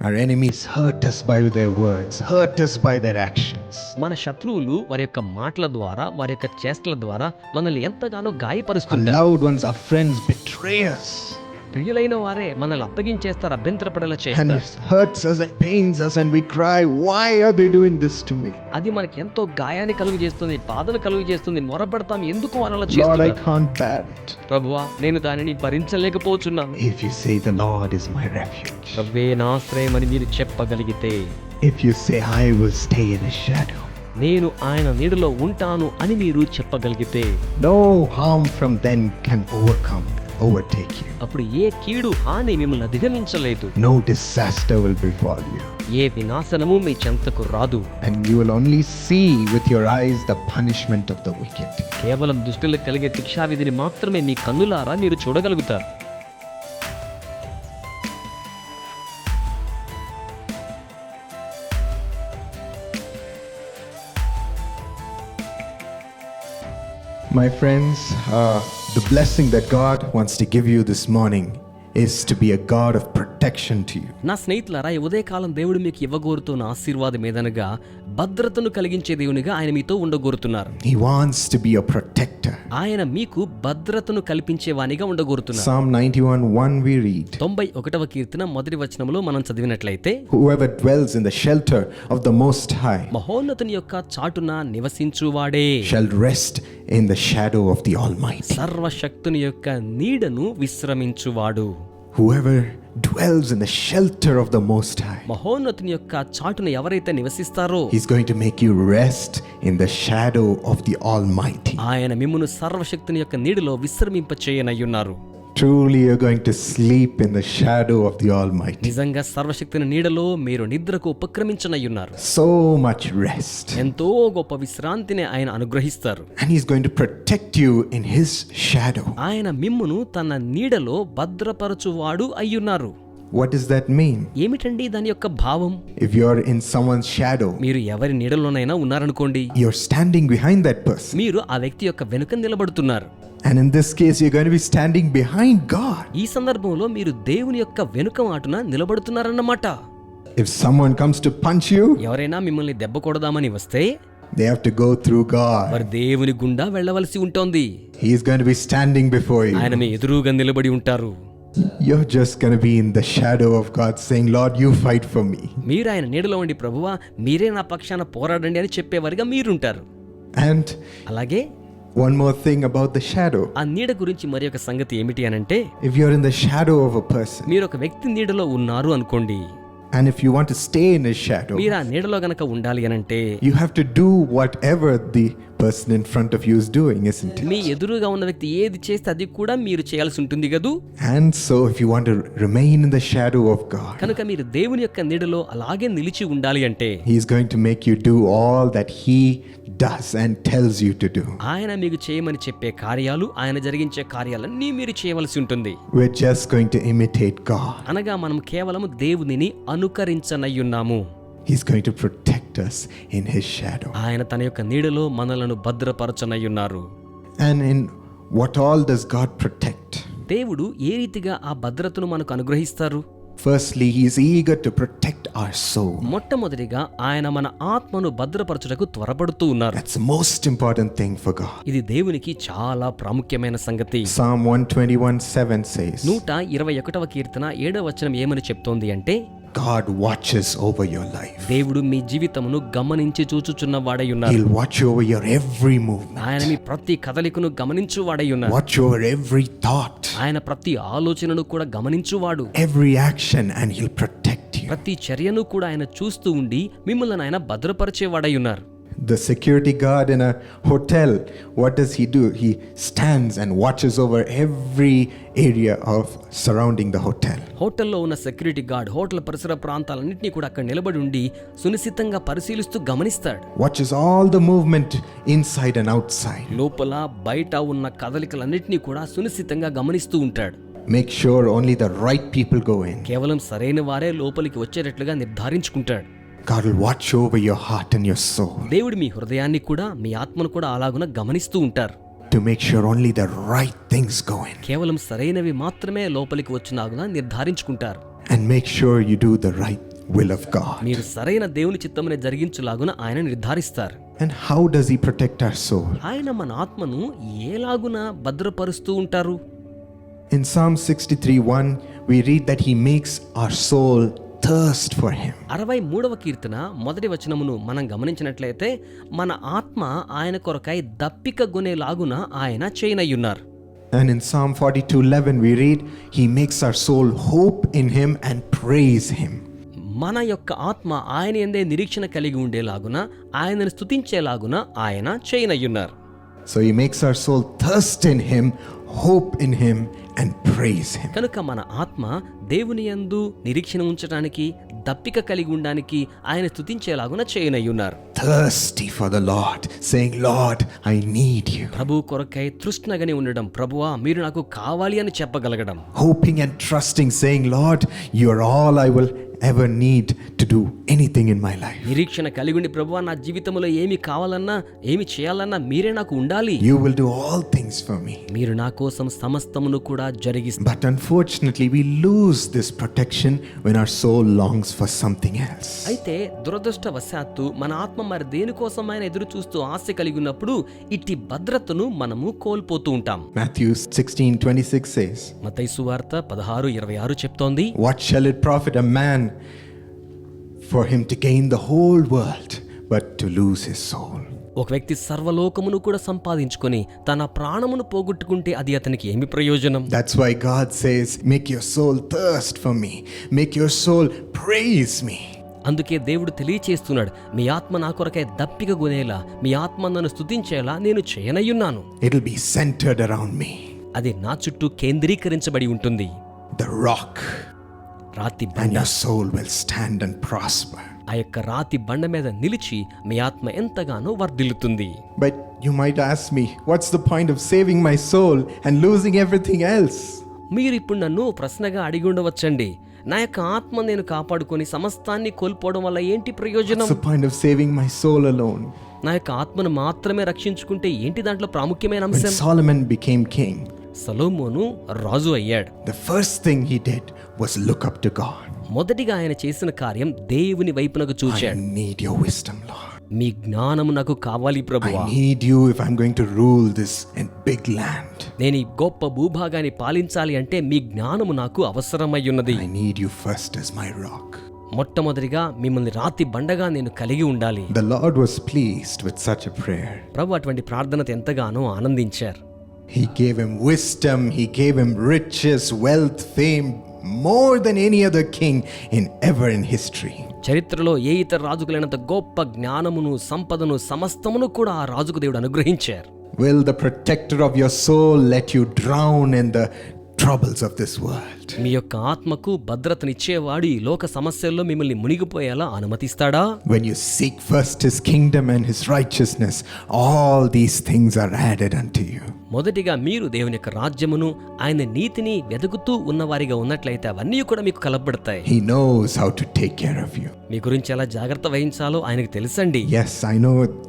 Our enemies hurt us by their words, hurt us by their actions. మన శత్రువులు వారి యొక్క మాటల ద్వారా వారి యొక్క చేష్టల ద్వారా మనల్ని ఎంతగానో Our గాయపరుస్తుంటారు loved ones, our friends betray us. ప్రియులైన వారే మనల్ని అప్పగించేస్తారు అభ్యంతరపడేలా And చేస్తారు it hurts us and pains us, and we cry, Why are they doing this to me? అది మనకి ఎంతో గాయాన్ని కలుగు చేస్తుంది బాధను కలుగు చేస్తుంది మొరపెడతాం ఎందుకు వారు అలా Lord, I చేస్తున్నారు can't bear it. ప్రభువా నేను దానిని భరించలేకపోతున్నాను If you say, The Lord is my refuge, ప్రవ్వే నా ఆశ్రయం అని మీరు చెప్పగలిగితే if you say, I will stay in His shadow, నేను ఆయన నీడలో ఉంటాను అని మీరు చెప్పగలిగితే no harm from then can overcome, overtake you. అప్పుడు ఏ కీడు హాని మిమ్మల్ని అధిగమించలేదు No disaster will befall you. ఏ వినాశనము మీ చెంతకు రాదు And you will only see with your eyes the punishment of the wicked. కేవలం దుష్టులకు కలిగే శిక్షావిధిని మాత్రమే మీ కన్నులారా మీరు చూడగలుగుతారు My friends, uh, the blessing that God wants to give you this morning is to be a God of protection to you. నా స్నేహితులారా ఈ ఉదయకాలం దేవుడు మీకు ఇవ్వగోరుతున్న ఆశీర్వాదం ఏదనగా భద్రతను కలిగించే దేవునిగా ఆయన మీతో ఉండగోరుతున్నారు. He wants to be a protector. ఆయన మీకు భద్రతను కల్పించే వానిగా ఉండగోరుతున్నారు. Psalm 91 1 we read, తొంభై ఒకటవ కీర్తన మొదటి వచనంలో మనం చదివినట్లయితే Whoever dwells in the shelter of the Most High మహోన్నతుని యొక్క చాటున నివసించువాడే. shall rest in the shadow of the Almighty. సర్వశక్తుని యొక్క నీడను విశ్రమించువాడు. Whoever dwells in the shelter of the Most High, మహోన్నతుని యొక్క చాటున ఎవరైతే నివసిస్తారో He's going to make you rest in the shadow of the Almighty. ఆయన మిమ్మును సర్వశక్తుని యొక్క నీడలో విశ్రమింప చేయనయ్యున్నారు Truly you going to sleep in the shadow of the Almighty నిజంగా సర్వశక్తిని నీడలో మీరు నిద్రకు ఉపక్రమించనై ఉన్నారు సో మచ్ రెస్ట్ ఎంతో గొప్ప విశ్రాంతిని ఆయన అనుగ్రహిస్తారు. And his going to protect you in his shadow ఆయన మిమ్మును తన నీడలో భద్రపరచువాడు అయ్యున్నారు. వాట్ ఇస్ దట్ మీన్ ఏమిటండి దాని యొక్క భావం? If you are in someone's shadow మీరు ఎవరి నీడలోనైనా ఉన్నారనుకోండి. You are standing behind that person మీరు ఆ వ్యక్తి యొక్క వెనుక నిలబడుతున్నారు. And in this case you going to be standing behind God ఈ సందర్భంలో మీరు దేవుని యొక్క వెనుక మాటన నిలబడుతున్నారన్నమాట. If some one comes to punch you ఎవరైనా మిమ్మల్ని దెబ్బ కొడదామని వస్తే they have to go through God మరి దేవుని గుండా వెళ్ళవలసి ఉంటుంది. He is going to be standing before you ఆయన మీ ఎదురుగా నిలబడి ఉంటారు. You're just going to be in the shadow of God saying, Lord, you fight for మీరు ఆయన నీడలో ఉండి ప్రభువా మీరే నా పక్షాన పోరాడండి అని చెప్పేవారుగా మీరు ఉంటారు. అండ్ అలాగే one more thing about the shadow ఆ నీడ గురించి మరి ఒక సంగతి ఏమిటి అనంటే if you are in the shadow of a person మీరు ఒక వ్యక్తి నీడలో ఉన్నారు అనుకోండి and if you want to stay in his shadow, మీరు ఆ నీడలో గనక ఉండాలి అనంటే you have to do whatever the person in front of you is doing, isn't it? మీ ఎదురుగా ఉన్న వ్యక్తి ఏది చేస్తే అది కూడా మీరు చేయాల్సి ఉంటుంది కదూ And so, if you want to remain in the shadow of God, కనుక మీరు దేవుని యొక్క నీడలో అలాగే నిలిచి ఉండాలి అంటే He's going to make you do all that He does and tells you to do. ఆయన మీకు చేయమని చెప్పే కార్యాలు ఆయన జరిగించే కార్యాలన్నీ మీరు చేయవలసి ఉంటుంది We're just going to imitate God. అనగా మనం కేవలం దేవునిని అనుకరించనయ్యున్నాము He's going to protect us in His shadow. ఆయన తన యొక్క నీడలో మనలను భద్రపరచనయ్యున్నారు And in what all does God protect? దేవుడు ఏ రీతిగా ఆ భద్రతను మనకు అనుగ్రహిస్తారు Firstly, He is eager to protect our soul. మొట్టమొదటిగా ఆయన మన ఆత్మను భద్రపరచుటకు త్వరపడుతూ ఉన్నారు the most important thing for God. ఇది దేవునికి చాలా ప్రాముఖ్యమైన సంగతి Psalm 121 7 says, నూట ఇరవై ఒకటవ కీర్తన ఏడవ వచనం ఏమని చెప్తోంది అంటే God watches over your life. దేవుడు మీ జీవితమును గమనించి చూచుచున్న వాడై ఉన్నారు. He'll watch over your every movement, ఆయన మీ ప్రతి కదలికను గమనించు వాడై ఉన్నారు. Watch over every thought, ఆయన ప్రతి ఆలోచనను కూడా గమనించువాడు every action, and He'll protect you. ప్రతి చర్యను కూడా ఆయన చూస్తూ ఉండి మిమ్మల్ని ఆయన భద్రపరిచేవాడై ఉన్నారు. The security guard in a hotel, what does he do? He stands and watches over every area of surrounding the hotel. హోటల్లో ఉన్న సెక్యూరిటీ గార్డ్ హోటల్ పరిసర ప్రాంతాలన్నింటినీ కూడా అక్కడ నిలబడి ఉండి సునిశ్చితంగా పరిశీలిస్తూ గమనిస్తాడు Watches all the movement inside and outside. లోపల బయట ఉన్న కదలికలన్నింటినీ కూడా సునిశ్చితంగా గమనిస్తూ ఉంటాడు Make sure only the right people go in. కేవలం సరైన వారే లోపలికి వచ్చేటట్లుగా నిర్ధారించుకుంటాడు God will watch over your heart and your soul దేవుడు మీ హృదయాన్ని కూడా మీ ఆత్మను కూడా అలాగున గమనిస్తూ ఉంటారు to make sure only the right things go in కేవలం సరైనవి మాత్రమే లోపలికి వచ్చినాగున నిర్ధారించుకుంటారు and make sure you do the right will of God. మీరు సరైన దేవుని చిత్తమునే జరిగించులాగున ఆయన నిర్ధారిస్తారు And how does He protect our soul? ఆయన మన ఆత్మను ఏలాగున భద్రపరుస్తూ ఉంటారు In Psalm 63 1, we read that He makes our soul thirst for Him. అరవై మూడవ కీర్తన మొదటి వచనమును మనం గమనించినట్లయితే మన ఆత్మ ఆయన కొరకై దప్పిక గొనేలాగున ఆయన చేయనయ్యున్నారు And in Psalm 42 11, we read, He makes our soul hope in Him and praise Him. మన యొక్క ఆత్మ ఆయన ఎందే నిరీక్షణ కలిగి ఉండేలాగున ఆయనను స్తుతించేలాగున ఆయన చేయనయ్యున్నారు So He makes our soul thirst in Him, hope in Him, and praise Him. కనుక మన ఆత్మ దేవుని యందు నిరీక్షణ ఉంచడానికి దప్పిక కలిగి ఉండడానికి ఆయన స్తుతించేలాగున చేయనయ్యున్నారు. Thirsty for the Lord, saying, Lord, I need you. ప్రభు కొరకై తృష్ణగని ఉండడం. ప్రభువా మీరు నాకు కావాలి అని చెప్పగలగడం. Hoping and trusting, saying, Lord, you are all I will ever need to do anything in my life. నిరీక్షణ కలిగి ఉండి ప్రభువా నా జీవితంలో ఏమి కావాలన్నా ఏమి చేయాలన్నా మీరే నాకు ఉండాలి You will do all things for me. మీరు నా కోసం సమస్తమును కూడా జరిగిస్తారు But unfortunately, we lose this protection when our soul longs for something else. అయితే దురదృష్టవశాత్తు మన ఆత్మ మరి దేనికోసమైనా ఎదురు చూస్తూ ఆశ కలిగి ఉన్నప్పుడు ఇట్టి భద్రతను మనము కోల్పోతూ ఉంటాం Matthew 16 26 says, మతైసు వార్త పదహారు ఇరవై ఆరు చెప్తోంది What shall it profit a for him to the whole world but to lose his ఒక వ్యక్తి సర్వలోకమును కూడా సంపాదించుకొని తన ప్రాణమును పోగొట్టుకుంటే అది అతనికి ఏమి ప్రయోజనం? That's why God says make your soul thirst for me make your soul praise me అందుకే దేవుడు తెలియచేస్తున్నాడు మీ ఆత్మ నా కొరకై దప్పిక గునేలా మీ ఆత్మ నన్ను స్థుతించేలా నేను చేయనయ్యున్నాను. It be centred around me అది నా చుట్టూ కేంద్రీకరించబడి ఉంటుంది. ద రాక్ రాతి బండ. Soul will stand and prosper ఆ యొక్క రాతి బండ మీద నిలిచి మీ ఆత్మ ఎంతగానో వర్ధిల్లుతుంది. But you might ask me what's the point of saving my soul and losing everything else మీరు ఇప్పుడు నన్ను ప్రశ్నగా అడిగి ఉండవచ్చండి. నా యొక్క ఆత్మ నేను కాపాడుకొని సమస్తాన్ని కోల్పోవడం వల్ల ఏంటి ప్రయోజనం? Point of saving my soul నా యొక్క ఆత్మను మాత్రమే రక్షించుకుంటే ఏంటి దాంట్లో ప్రాముఖ్యమైన అంశం? సాలమన్ బికేమ్ కింగ్ సలోమోను రాజు అయ్యాడు. The first thing he did was look up to God మొదటిగా ఆయన చేసిన కార్యం దేవుని వైపునకు చూచాడు. I need your wisdom Lord మీ జ్ఞానము నాకు కావాలి ప్రభు I need you if I am going to rule this in big land నేను ఈ గొప్ప భూభాగాన్ని పాలించాలి అంటే మీ జ్ఞానము నాకు అవసరమై ఉన్నది. I need you first as my rock మొట్టమొదటిగా మిమ్మల్ని రాతి బండగా నేను కలిగి ఉండాలి. The Lord was pleased with such a prayer ప్రభు అటువంటి ప్రార్థనత ఎంతగానో ఆనందించారు. He gave him wisdom, he gave him riches, wealth, fame, more than any other king in ever in history. చరిత్రలో ఏ ఇతర రాజుకులైనంత గొప్ప జ్ఞానమును సంపదను సమస్తమును కూడా ఆ రాజుకు దేవుడు అనుగ్రహించారు Will the protector of your soul let you drown in the troubles of this world? మీ యొక్క ఆత్మకు భద్రతనిచ్చేవాడు ఈ లోక సమస్యల్లో మిమ్మల్ని మునిగిపోయేలా అనుమతిస్తాడా When you seek first his kingdom and his righteousness, all these things are added unto you. మొదటిగా మీరు దేవుని యొక్క రాజ్యమును ఆయన నీతిని వెదుగుతూ ఉన్నవారిగా ఉన్నట్లయితే అవన్నీ కూడా మీకు కలబడతాయి he knows how to take care of you మీ గురించి ఎలా జాగ్రత్త వహించాలో ఆయనకు తెలుసండి. Yes I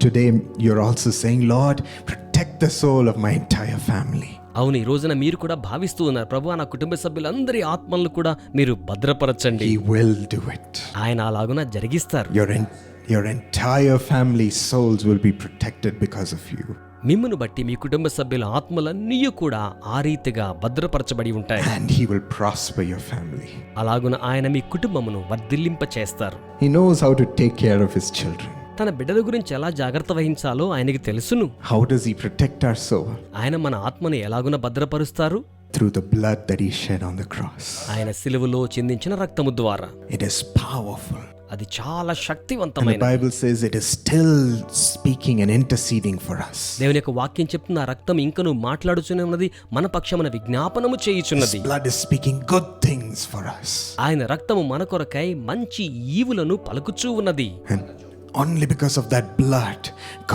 today you also saying Lord protect the soul of my entire family అవును ఈ రోజున మీరు కూడా భావిస్తూ ఉన్నారు. ప్రభు నా కుటుంబ సభ్యులందరి ఆత్మలను కూడా మీరు భద్రపరచండి. విల్ డు ఇట్ ఆయన అలాగున జరిగిస్తారు. Your entire family souls will be protected because of you మిమ్మను బట్టి మీ కుటుంబ సభ్యుల ఆత్మలన్నీ కూడా ఆ రీతిగా భద్రపరచబడి ఉంటాయి. అలాగున ఆయన మీ కుటుంబమును వర్ధిల్లింప చేస్తారు తన బిడ్డల గురించి ఎలా జాగ్రత్త వహించాలో ఆయనకి తెలుసును. How does he protect our soul ఆయన మన ఆత్మను ఎలాగున భద్రపరుస్తారు? Through the blood that he shed on the cross ఆయన సిలువలో చిందించిన రక్తము ద్వారా. ఇట్ ఇస్ పవర్ఫుల్ అది చాలా శక్తివంతమైన Bible says it is still speaking and interceding for us. దేవుని యొక్క వాక్యం చెప్తున్న రక్తం ఇంకను మాట్లాడుచునే ఉన్నది మన పక్షమున విజ్ఞాపనము చేయుచున్నది blood is speaking good things for us. ఆయన రక్తము మన కొరకై మంచి ఈవులను పలుకుచూ ఉన్నది only because of that blood,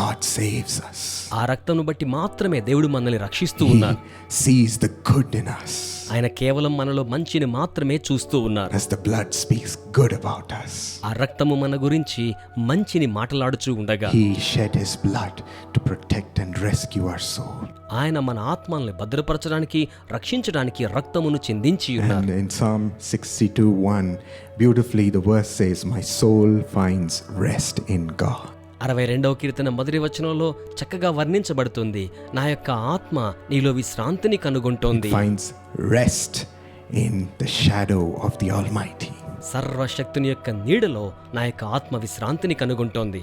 God saves us. ఆ రక్తమును బట్టి మాత్రమే దేవుడు మనల్ని రక్షిస్తూ He ఉన్నాడు sees the good in us. ఆయన కేవలం మనలో మంచిని మాత్రమే చూస్తూ ఉన్నారు as the blood speaks good about us. ఆ రక్తము మన గురించి మంచిని మాట్లాడుచూ ఉండగా He shed his blood to protect and rescue our soul. ఆయన మన ఆత్మల్ని భద్రపరచడానికి రక్షించడానికి రక్తమును చెందించి ఉన్నారు And in Psalm 62 1, beautifully the verse says, My soul finds rest in God. అరవై రెండవ కీర్తన మొదటి వచనంలో చక్కగా వర్ణించబడుతుంది నా యొక్క ఆత్మ నీలో విశ్రాంతిని కనుగొంటోంది rest in the shadow of the Almighty. సర్వశక్తుని యొక్క నీడలో నా యొక్క ఆత్మ విశ్రాంతిని కనుగొంటోంది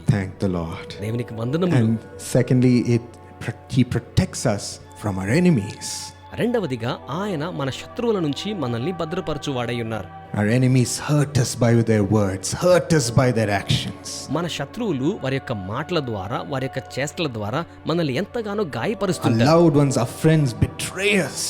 Lord. దేవునికి వందనములు And secondly, it He protects us from our enemies. రెండవదిగా ఆయన మన శత్రువుల నుంచి మనల్ని భద్రపరచువాడై ఉన్నారు Our enemies hurt us by their words, hurt us by their actions. మన శత్రువులు వారి యొక్క మాటల ద్వారా వారి యొక్క చేష్టల ద్వారా మనల్ని ఎంతగానో Our గాయపరుస్తుంటారు loved ones, our friends betray us.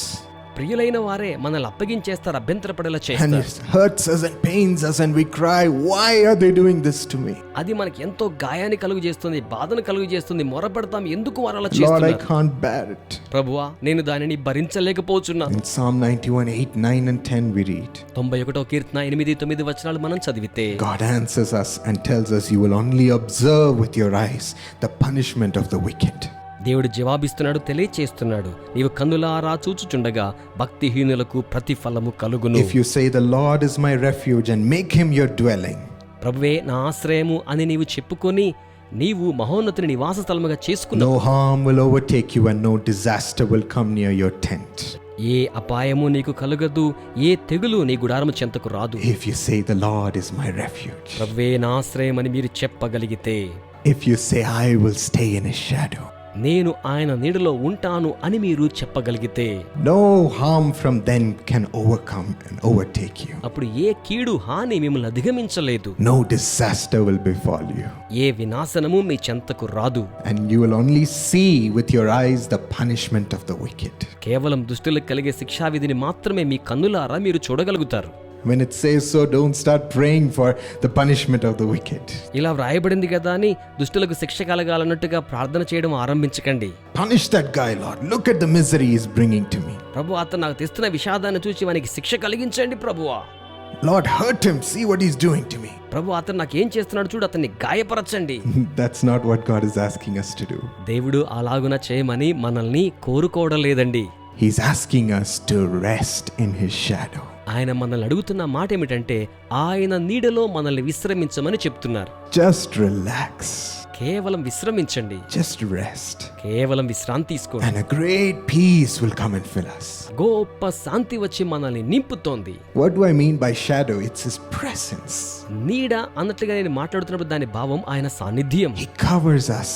ప్రియులైన వారే మనల్ని అప్పగించేస్తారు అభ్యంతరపడేలా And చేస్తారు it hurts us and pains us, and we cry, Why are they doing this to me? అది మనకి ఎంతో గాయాన్ని కలుగు చేస్తుంది బాధను కలుగు చేస్తుంది మొరపెడతాం ఎందుకు వారు అలా Lord, I చేస్తున్నారు can't bear it. ప్రభువా నేను దానిని భరించలేకపోతున్నాను In Psalm 91 8, 9, and 10, we read, తొంభై ఒకటో కీర్తన ఎనిమిది తొమ్మిది వచనాలు మనం చదివితే God answers us and tells us, You will only observe with your eyes the punishment of the wicked. దేవుడు జవాబిస్తున్నాడు తెలియచేస్తున్నాడు. నీవు కన్నులారా చూచుచుండగా భక్తిహీనులకు ప్రతిఫలము కలుగును. If you say the Lord is my refuge and make him your dwelling ప్రభువే నా ఆశ్రయము అని నీవు చెప్పుకొని నీవు మహోన్నతుని నివాస స్థలముగా చేసుకుని no harm overtake you no disaster come near your tent ఏ అపాయము నీకు కలగదు ఏ తెగులు నీ గుడారము చెంతకు రాదు. If you say the Lord is my refuge ప్రభువే నా ఆశ్రయం అని మీరు చెప్పగలిగితే. If you say I will stay in his shadow నేను ఆయన నీడలో ఉంటాను అని మీరు చెప్పగలిగితే no harm from then can overcome and overtake you అప్పుడు ఏ కీడు హాని మిమ్మల్ని అధిగమించలేదు. No disaster will befall you ఏ వినాశనము మీ చెంతకు రాదు. And you will only see with your eyes the punishment of the wicked కేవలం దుష్టులకు కలిగే శిక్షావిధిని మాత్రమే మీ కన్నులారా మీరు చూడగలుగుతారు. When it says so, don't start praying for the punishment of the wicked. ఇలా వ్రాయబడింది కదా అని దుష్టులకు శిక్ష కలగాలన్నట్టుగా ప్రార్థన చేయడం ఆరంభించకండి Punish that guy, Lord. Look at the misery he's bringing to me. ప్రభు అతను నాకు తెస్తున్న విషాదాన్ని చూసి వానికి శిక్ష కలిగించండి ప్రభువా Lord, hurt him. See what he's doing to me. ప్రభు అతను నాకు ఏం చేస్తున్నాడు చూడు అతన్ని గాయపరచండి That's not what God is asking us to do. దేవుడు అలాగున చేయమని మనల్ని కోరుకోవడం లేదండి He's asking us to rest in his shadow. ఆయన మనల్ని అడుగుతున్న మాట ఏమిటంటే ఆయన నీడలో మనల్ని విశ్రమించమని చెప్తున్నారు Just relax. కేవలం విశ్రమించండి Just rest. కేవలం విశ్రాంతి తీసుకోండి a great peace will come and fill us. గొప్ప శాంతి వచ్చి మనల్ని నింపుతోంది What do I mean by shadow? It's his presence. నీడ అన్నట్లుగా నేను మాట్లాడుతున్నప్పుడు దాని భావం ఆయన సాన్నిధ్యం He covers us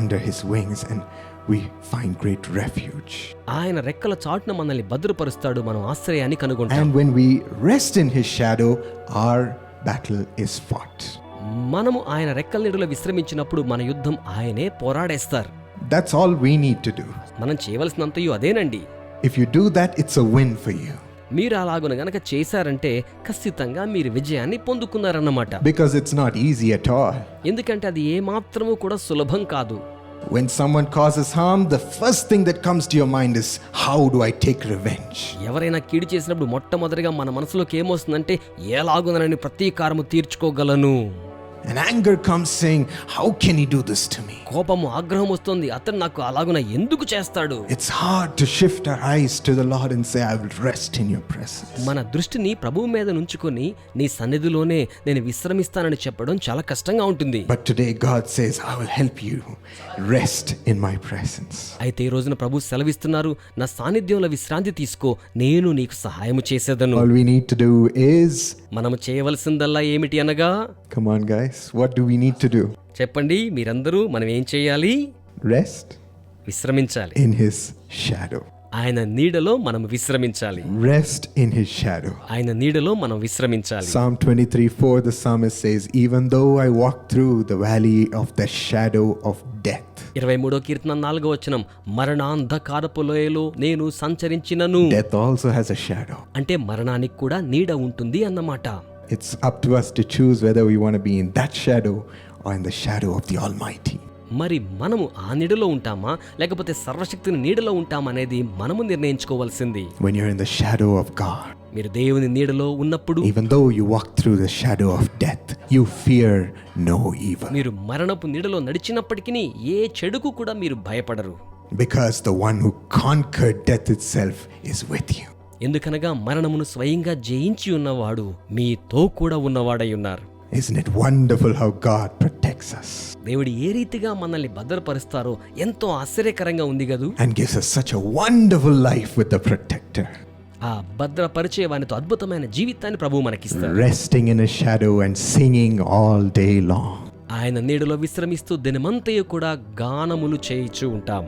under his wings and we find great refuge. ఆయన రెక్కల చాటున మనల్ని భద్రపరుస్తాడు మనం ఆశ్రయాన్ని కనుగొంటాం And when we rest in his shadow, our battle is fought. మనము ఆయన రెక్కల నీడలో విశ్రమించినప్పుడు మన యుద్ధం ఆయనే పోరాడేస్తారు That's all we need to do. మనం చేయవలసినంతయు అదేనండి If you do that, it's a win for you మీరు అలాగున గనక చేశారంటే ఖచ్చితంగా మీరు విజయాన్ని పొందుకున్నారన్నమాట because it's not easy at all. ఎందుకంటే అది ఏ మాత్రము కూడా సులభం కాదు When someone causes harm, the first thing that comes to your mind is, How do I take revenge? ఎవరైనా కీడు చేసినప్పుడు మొట్టమొదటిగా మన మనసులోకి ఏమొస్తుందంటే ఎలాగునని ప్రతీకారము తీర్చుకోగలను and anger comes saying how can you do this to me కోపము ఆగ్రహం వస్తుంది. అతను నాకు అలాగున ఎందుకు చేస్తాడు? It's hard to shift our eyes to the Lord and say I will rest in your presence మన దృష్టిని ప్రభువు మీద నుంచుకొని నీ సన్నిధిలోనే నేను విశ్రమిస్తానని చెప్పడం చాలా కష్టంగా ఉంటుంది. But today God says I will help you rest in my presence అయితే ఈ రోజున ప్రభు సెలవిస్తున్నారు నా సాన్నిధ్యంలో విశ్రాంతి తీసుకో నేను నీకు సహాయం చేసేదను. All we need to do is మనం చేయవలసిందల్లా ఏమిటి అనగా? Come on guys guys what do we need to do చెప్పండి మీరందరూ మనం ఏం చేయాలి? రెస్ట్ విశ్రమించాలి. ఇన్ హిస్ షాడో ఆయన నీడలో మనం విశ్రమించాలి. రెస్ట్ ఇన్ హిస్ షాడో ఆయన నీడలో మనం విశ్రమించాలి. Psalm 23:4 the psalmist says even though I walk through the valley of the shadow of death ఇరవై మూడో కీర్తన నాలుగో వచనం మరణాంధకారపు లోయలో నేను సంచరించినను. Death also has a shadow అంటే మరణానికి కూడా నీడ ఉంటుంది అన్నమాట. It's up to us to choose whether we want to be in that shadow or in the shadow of the Almighty. మరి మనము ఆ నీడలో ఉంటామా లేకపోతే సర్వశక్తిని నీడలో ఉంటామా అనేది మనము నిర్ణయించుకోవాల్సింది When you're in the shadow of God, మీరు దేవుని నీడలో ఉన్నప్పుడు even though you walk through the shadow of death, you fear no evil. మీరు మరణపు నీడలో నడిచినప్పటికీ ఏ చెడుకు కూడా మీరు భయపడరు Because the one who conquered death itself is with you. ఎందుకనగా మరణమును స్వయంగా జయించి ఉన్నవాడు మీతో కూడా ఉన్నవాడై ఉన్నారు. Isn't it wonderful how God protects us? దేవుడు ఏ రీతిగా మనల్ని భద్రపరుస్తారో ఎంతో ఆశ్చర్యకరంగా ఉంది కదూ. And gives us such a wonderful life with the protector, ఆ భద్రపరిచే వానితో అద్భుతమైన జీవితాన్ని ప్రభువు మనకిస్తారు resting in his shadow and singing all day long? ఆయన నీడలో విశ్రమిస్తూ దినమంతయు కూడా గానములు చేయిచూ ఉంటాం.